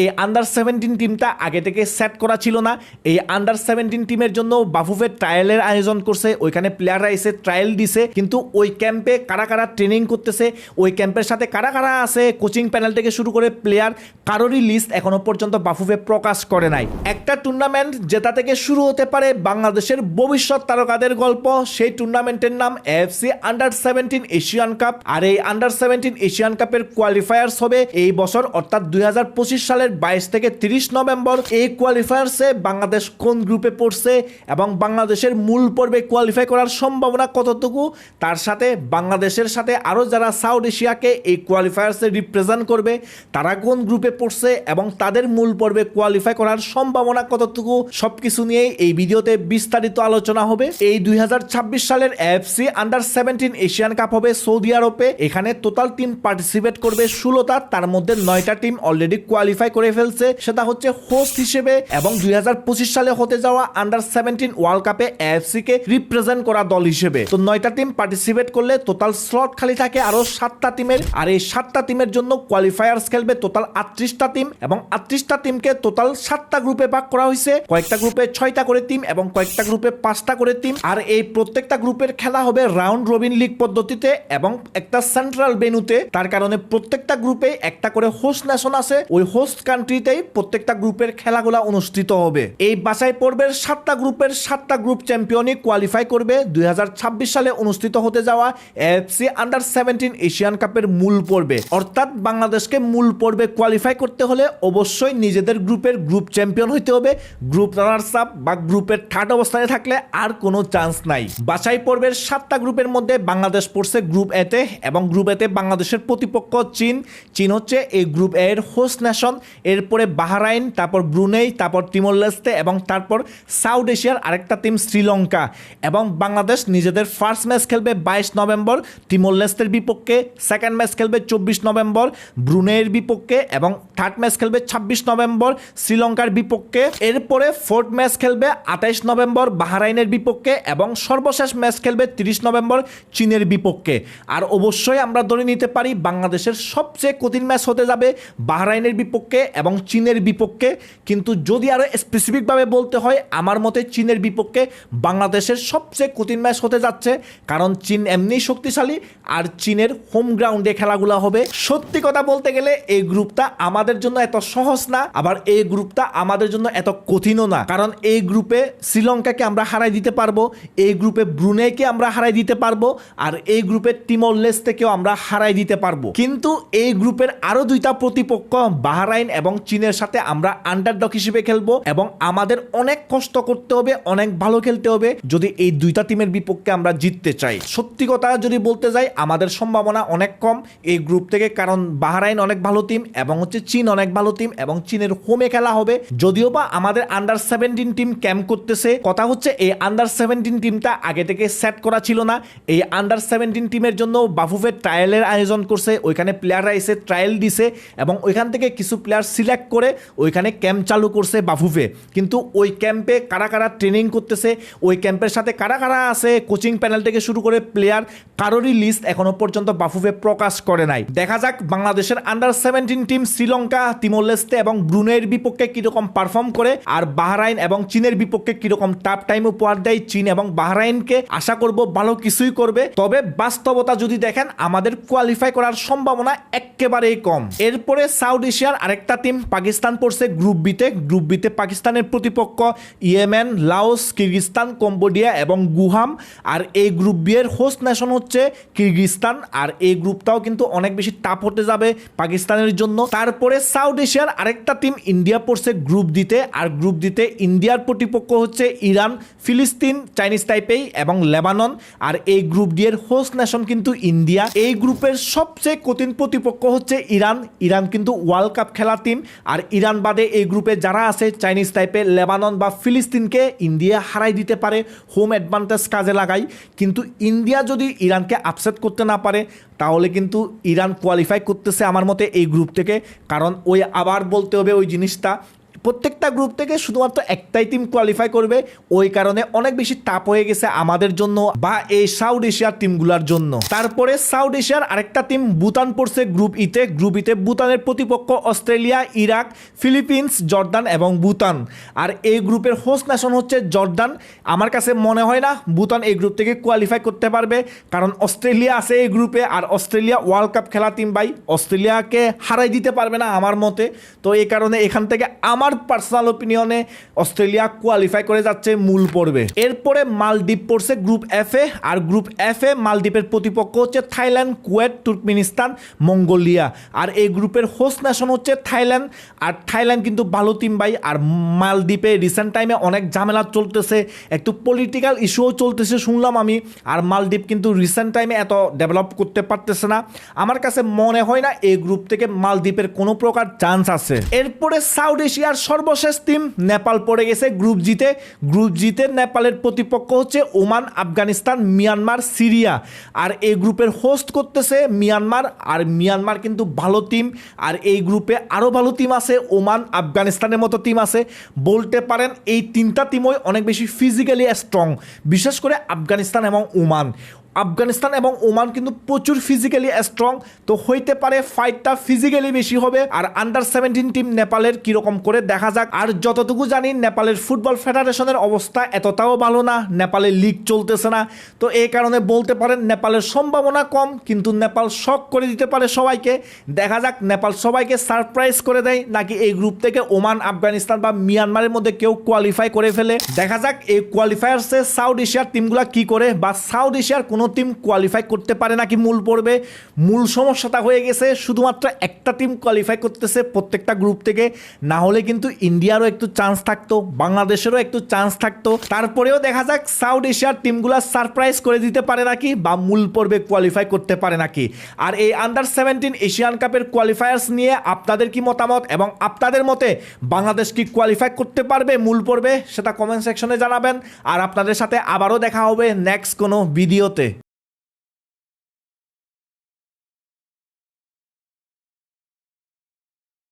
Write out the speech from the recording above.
এই under seventeen টিমটা আগে থেকে সেট করা ছিল না। এই আন্ডার সেভেন্টিন টিমের জন্য বাফুফে ট্রায়ালের আয়োজন করছে। ওইখানে প্লেয়াররা এসে ট্রায়াল দিছে। কিন্তু ওই ক্যাম্পে কারা কারা ট্রেনিং করতেছে? ওই ক্যাম্পের সাথে কারা কারা আছে? কোচিং প্যানেল থেকে শুরু করে প্লেয়ার কারোরই লিস্ট এখনও পর্যন্ত বাফুফে প্রকাশ করে নাই। একটা টুর্নামেন্ট জেতা থেকে শুরু হতে পারে বাংলাদেশের ভবিষ্যৎ তারকাদের গল্প, সেই টুর্নামেন্টের নাম AFC under seventeen Asian cup আর এই আন্ডার সেভেন্টিন এশিয়ান কাপের কোয়ালিফায়ার্স হবে এই বছর, অর্থাৎ দুই পঁচিশ সালের বাইশ থেকে তিরিশ নভেম্বর এই কোয়ালিফায়ার্সে বাংলাদেশ কোন গ্রুপে পড়ছে এবং বাংলাদেশের মূল পর্বে কোয়ালিফাই করার সম্ভাবনা কতটুকু? তার সাথে বাংলাদেশের সাথে আরও যারা সাউথ এশিয়াকে এই কোয়ালিফায়ার্সে রিপ্রেজেন্ট করবে, তারা কোন গ্রুপে পড়ছে এবং তাদের মূল পর্বে কোয়ালিফাই করার সম্ভাবনা কতটুকু? সবকিছু নিয়ে এই ভিডিওতে বিস্তারিত আলোচনা হবে। এই দুই হাজার ছাব্বিশ সালের AFC under seventeen Asian cup হবে সৌদি আরবে। এখানে টোটাল টিম পার্টিসিপেট করবে ষোলোটা, তার মধ্যে নয়টা টিম অলরেডি কোয়ালিফাই করে ফেলছে, সেটা হচ্ছে হোস্ট হিসেবে এবং দুই সালে হতে যাওয়া আন্ডার সেভেন্টিন ওয়ার্ল্ড কাপে এফসি কে রিপ্রেজেন্ট করা দল হিসেবে। তো নয়টা টিম পার্টিসিপেট করলে টোটাল স্লট খালি থাকে আরও সাতটা টিমের আর এই সাতটা টিমের জন্য কোয়ালিফায়ার্স খেলবে টোটাল আটত্রিশটা টিম এবং আটত্রিশটা টিমকে টোটাল সাতটা গ্রুপে ভাগ করা হয়েছে। কয়েকটা গ্রুপে ছয়টা করে টিম এবং কয়েকটা গ্রুপে পাঁচটা করে টিম আর এই প্রত্যেকটা গ্রুপের খেলা হবে রাউন্ড রবিন লিগ পদ্ধতিতে এবং একটা সেন্ট্রাল বেনুতে তার কারণে প্রত্যেকটা গ্রুপে একটা করে হোস্ট নেশন আছে। ওই হোস্ট কান্ট্রিতেই প্রত্যেকটা গ্রুপের খেলাগুলো অনুষ্ঠিত হবে। এই বাছাই পর্বের সাতটা গ্রুপের সাতটা গ্রুপ চ্যাম্পিয়নই কোয়ালিফাই করবে। দু হাজার ছাব্বিশ সালে অনুষ্ঠিত হতে যাওয়া এফসি আন্ডার সেভেন্টিন এশিয়ান কাপের মূল পর্বে। অর্থাৎ বাংলাদেশকে মূল পর্বে কোয়ালিফাই করতে হলে অবশ্যই নিজেদের গ্রুপের গ্রুপ চ্যাম্পিয়ন হইতে হবে। গ্রুপ রানার্স আপ বা গ্রুপের থার্ড অবস্থানে থাকলে আর কোনো চান্স নাই। বাছাই পর্বের সাতটা গ্রুপের মধ্যে বাংলাদেশ পড়ছে গ্রুপ এতে এবং গ্রুপ এতে বাংলাদেশের প্রতিপক্ষ চীন। চীন হচ্ছে এই গ্রুপ এ এর হোস্ট নেশন এরপরে বাহরাইন, তারপর ব্রুনেই, তারপর তিমোরলেস্তে এবং তারপর সাউথ এশিয়ার আরেকটা টিম শ্রীলঙ্কা এবং বাংলাদেশ নিজেদের ফার্স্ট ম্যাচ খেলবে বাইশ নভেম্বর, তিমোরলেস্তের বিপক্ষে সেকেন্ড ম্যাচ খেলবে চব্বিশ নভেম্বর, ব্রুনেইয়ের বিপক্ষে এবং থার্ড ম্যাচ খেলবে ছাব্বিশ নভেম্বর, শ্রীলঙ্কার বিপক্ষে। এরপরে ফোর্থ ম্যাচ খেলবে আঠাইশ নভেম্বর, বাহরাইনের বিপক্ষে এবং সর্বশেষ ম্যাচ খেলবে তিরিশ নভেম্বর, চীনের বিপক্ষে। আর অবশ্যই আমরা ধরে নিতে পারি, বাংলাদেশের সবচেয়ে কঠিন ম্যাচ হতে যাবে বাহরাইনের বিপক্ষে। এবং চীনের বিপক্ষে, কিন্তু যদি আরও স্পেসিফিকভাবে বলতে হয়, আমার মতে চীনের বিপক্ষে বাংলাদেশের সবচেয়ে কঠিন ম্যাচ হতে যাচ্ছে, কারণ চীন এমনি শক্তিশালী আর চীনের হোম গ্রাউন্ডে খেলাগুলো হবে। সত্যি কথা বলতে গেলে, এই গ্রুপটা আমাদের জন্য এত সহজ না, আবার এই গ্রুপটা আমাদের জন্য এত কঠিনও না। কারণ এই গ্রুপে শ্রীলঙ্কাকে আমরা হারাই দিতে পারব, এই গ্রুপে ব্রুনেকে আমরা হারাই দিতে পারব, আর এই গ্রুপের টিমর থেকেও আমরা হারাই দিতে পারব। কিন্তু এই গ্রুপের আরও দুইটা প্রতিপক্ষ, বাহরাইন এবং চীনের সাথে আমরা আন্ডারডগ হিসেবে খেলব এবং আমাদের অনেক কষ্ট করতে হবে, অনেক ভালো খেলতে হবে যদি এই দুইটা টিমের বিপক্ষে আমরা জিততে চাই। সত্যি কথা যদি বলতে যাই, আমাদের সম্ভাবনা অনেক কম এই গ্রুপ থেকে, কারণ বাহরাইন অনেক ভালো টিম এবং হচ্ছে চীন অনেক ভালো টিম এবং চীনের হোমে খেলা হবে। যদিও বা আমাদের আন্ডার সেভেন্টিন টিম ক্যাম্প করতেছে, কথা হচ্ছে এই আন্ডার সেভেন্টিন টিমটা আগে থেকে সেট করা ছিল না। এই আন্ডার সেভেন্টিন টিমের জন্য বাফুফের ট্রায়ালের আয়োজন করছে, ওইখানে প্লেয়াররা এসে ট্রায়াল দিছে এবং ওইখান থেকে কিছু প্লেয়ার সিলেক্ট করে ওইখানে ক্যাম্প চালু করছে বাফুফে। কিন্তু ওই ক্যাম্পে কারা কারা ট্রেনিং করতেছে, ওই ক্যাম্পের সাথে কারা কারা আছে কোচিং প্যানেল থেকে শুরু করে প্লেয়ার কারোরই লিস্ট এখনও পর্যন্ত বাফুফে প্রকাশ করে নাই। দেখা যাক বাংলাদেশের under seventeen team Sri Lanka Timor Leste এবং ব্রুনের বিপক্ষে কীরকম পারফর্ম করে আর বাহরাইন এবং চীনের বিপক্ষে কীরকম টাফ টাইম উপহার দেয় চীন এবং বাহরাইনকে, আশা করব ভালো কিছুই করবে। তবে বাস্তবতা যদি দেখেন, আমাদের কোয়ালিফাই করার সম্ভাবনা একেবারেই কম। এরপরে সাউথ এশিয়ার আরেকটা টিম পাকিস্তান পড়ছে গ্রুপ বিতে গ্রুপ বিতে পাকিস্তানের প্রতিপক্ষ ইয়েমেন, লাওস কিরগিস্তান কম্বোডিয়া এবং গুহাম। আর এই গ্রুপ বি এর হোস্ট নেশন হচ্ছে কিরগিস্তান আর এই গ্রুপটাও কিন্তু অনেক বেশি টাফ হতে যাবে পাকিস্তানের জন্য। তারপরে সাউথ এশিয়ার আরেকটা টিম ইন্ডিয়া পড়ছে গ্রুপ দিতে আর গ্রুপ দিতে ইন্ডিয়ার প্রতিপক্ষ হচ্ছে ইরান, ফিলিস্তিন, চাইনিজ টাইপেই এবং লেবানন। আর এই গ্রুপ ডি এর হোস্ট নেশন কিন্তু ইন্ডিয়া। এই গ্রুপের সবচেয়ে কঠিন প্রতিপক্ষ হচ্ছে ইরান। ইরান কিন্তু ওয়ার্ল্ড কাপ খেলা টিম আর ইরান বাদে এই গ্রুপে যারা আছে চাইনিজ টাইপের লেবানন বা ফিলিস্তিনকে ইন্ডিয়া হারাই দিতে পারে হোম অ্যাডভান্টেজ কাজে লাগাই। কিন্তু ইন্ডিয়া যদি ইরানকে আপসেট করতে না পারে, তাহলে কিন্তু ইরান কোয়ালিফাই করতেছে আমার মতে এই গ্রুপ থেকে। কারণ ওই আবার বলতে হবে ওই জিনিসটা প্রত্যেকটা গ্রুপ থেকে শুধুমাত্র একটাই টিম কোয়ালিফাই করবে। ওই কারণে অনেক বেশি তাপ হয়ে গেছে আমাদের জন্য বা এই সাউথ এশিয়ার টিমগুলোর জন্য। তারপরে সাউথ এশিয়ার আরেকটা টিম ভুটান পড়ছে গ্রুপ ইতে গ্রুপ ইতে ভুটানের প্রতিপক্ষ অস্ট্রেলিয়া, ইরাক ফিলিপিন্স জর্দান এবং ভুটান। আর এই গ্রুপের হোস্ট নেশন হচ্ছে জর্দান। আমার কাছে মনে হয় না ভুটান এই গ্রুপ থেকে কোয়ালিফাই করতে পারবে। কারণ অস্ট্রেলিয়া আছে এই গ্রুপে আর অস্ট্রেলিয়া ওয়ার্ল্ড কাপ খেলা টিম ভাই। অস্ট্রেলিয়াকে হারাই দিতে পারবে না আমার মতে। তো এই কারণে এখান থেকে আমার পার্সোনাল ওপিনিয়নে অস্ট্রেলিয়া কোয়ালিফাই করে যাচ্ছে মূল পর্বে। এরপরে মালদ্বীপ পড়ছে গ্রুপ এফ এ, আর গ্রুপ এফ এ মালদ্বীপের প্রতিপক্ষ হচ্ছে থাইল্যান্ড, কুয়েত, তুর্কমিনিস্তান, মঙ্গোলিয়া। আর এই গ্রুপের হোস্ট নেশন হচ্ছে থাইল্যান্ড। আর থাইল্যান্ড কিন্তু ভালো টিম ভাই, আর মালদ্বীপে রিসেন্ট টাইমে অনেক ঝামেলা চলতেছে, একটু পলিটিক্যাল ইস্যুও চলতেছে শুনলাম আমি। আর মালদ্বীপ কিন্তু রিসেন্ট টাইমে এত ডেভেলপ করতে পারতেছে না। আমার কাছে মনে হয় না এই গ্রুপ থেকে মালদ্বীপের কোনো প্রকার চান্স আছে। এরপরে সাউথ এশিয়ার সর্বশেষ টিম নেপাল পড়ে গেছে গ্রুপ জিতে গ্রুপ জিতে নেপালের প্রতিপক্ষ হচ্ছে ওমান, আফগানিস্তান, মিয়ানমার, সিরিয়া। আর এই গ্রুপের হোস্ট করতেছে মিয়ানমার। আর মিয়ানমার কিন্তু ভালো টিম আর এই গ্রুপে আরও ভালো টিম আছে ওমান, আফগানিস্তানের মতো টিম আছে। বলতে পারেন এই তিনটা টিমই অনেক বেশি ফিজিক্যালি স্ট্রং বিশেষ করে আফগানিস্তান এবং ওমান। আফগানিস্তান এবং ওমান কিন্তু প্রচুর ফিজিক্যালি স্ট্রং তো হইতে পারে ফাইটটা ফিজিক্যালি বেশি হবে। আর আন্ডার সেভেন্টিন টিম নেপালের কীরকম করে দেখা যাক। আর যতটুকু জানি, নেপালের ফুটবল ফেডারেশনের অবস্থা এতটাও ভালো না। নেপালের লিগ চলতেছে না। তো এই কারণে বলতে পারেন, নেপালের সম্ভাবনা কম, কিন্তু নেপাল শক করে দিতে পারে সবাইকে। দেখা যাক, নেপাল সবাইকে সারপ্রাইজ করে দেয়, নাকি এই গ্রুপ থেকে ওমান, আফগানিস্তান বা মিয়ানমারের মধ্যে কেউ কোয়ালিফাই করে ফেলে। দেখা যাক, এই কোয়ালিফায়ার্সে সাউথ এশিয়ার টিমগুলা কি করে, বা সাউথ এশিয়ার কোনো টিম কোয়ালিফাই করতে পারে নাকি মূল পর্বে মূল সমস্যাটা হয়ে গেছে, শুধুমাত্র একটা টিম কোয়ালিফাই করতেছে প্রত্যেকটা গ্রুপ থেকে। না হলে কিন্তু ইন্ডিয়ারও একটু চান্স থাকতো, বাংলাদেশেরও একটু চান্স থাকতো। তারপরেও দেখা যাক সাউথ এশিয়ার টিমগুলো সারপ্রাইজ করে দিতে পারে নাকি বা মূল পর্বে কোয়ালিফাই করতে পারে নাকি। আর এই আন্ডার সেভেন্টিন এশিয়ান কাপের কোয়ালিফায়ার্স নিয়ে আপনাদের কি মতামত এবং আপনাদের মতে বাংলাদেশ কি কোয়ালিফাই করতে পারবে মূল পর্বে, সেটা কমেন্ট সেকশনে জানাবেন। আর আপনাদের সাথে আবারও দেখা হবে নেক্সট কোনো ভিডিওতে